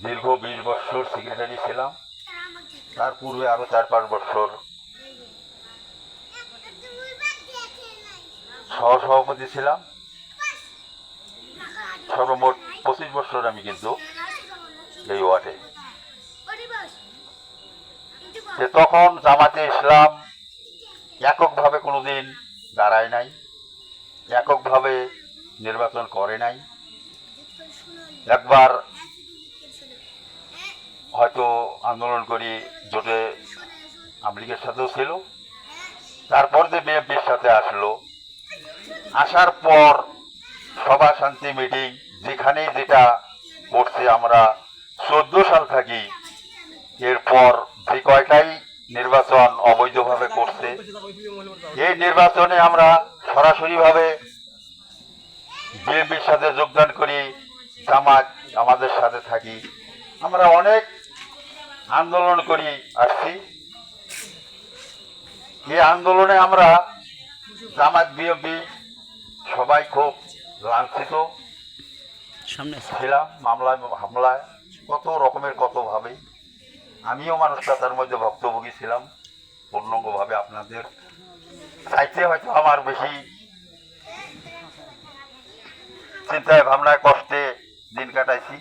দীর্ঘ বিশ বছর সেক্রেটারি ছিলাম তার পূর্বে আরও চার পাঁচ বছর। সহসভাপতি ছিলাম। সর্বমোট পঁচিশ বছর আমি কিন্তু এই ওয়ার্ডে। যে তখন জামাতে ইসলাম এককভাবে কোনোদিন দাঁড়ায় নাই এককভাবে নির্বাচন করে নাই। একবার হয়তো আন্দোলন করি, জোটে আমলিগের সাথেও ছিল। তারপর যে বিএনপির সাথে আসলো, আসার পর সভা শান্তি মিটিং, যেখানেই যেটা করছে আমরা, চোদ্দ সাল থাকি, এরপর যে কয়টাই নির্বাচন অবৈধভাবে করছে, এই নির্বাচনে আমরা সরাসরিভাবে বিএনপির সাথে যোগদান করি, জামাত আমাদের সাথে থাকি। আমরা অনেক আন্দোলন করি আসছি। এই আন্দোলনে আমরা জামাত বিএনপি সবাই খুব লাঞ্ছিত সামনে ছিলাম মামলায় হামলায় কত রকমের কত ভাবে আমিও মানুষটা তার মধ্যে ভক্তভোগী ছিলাম পূর্ণাঙ্গভাবে আপনাদের চাইতে হয়তো আমার বেশি চিন্তায় ভাবনায় কষ্টে দিন কাটাইছি।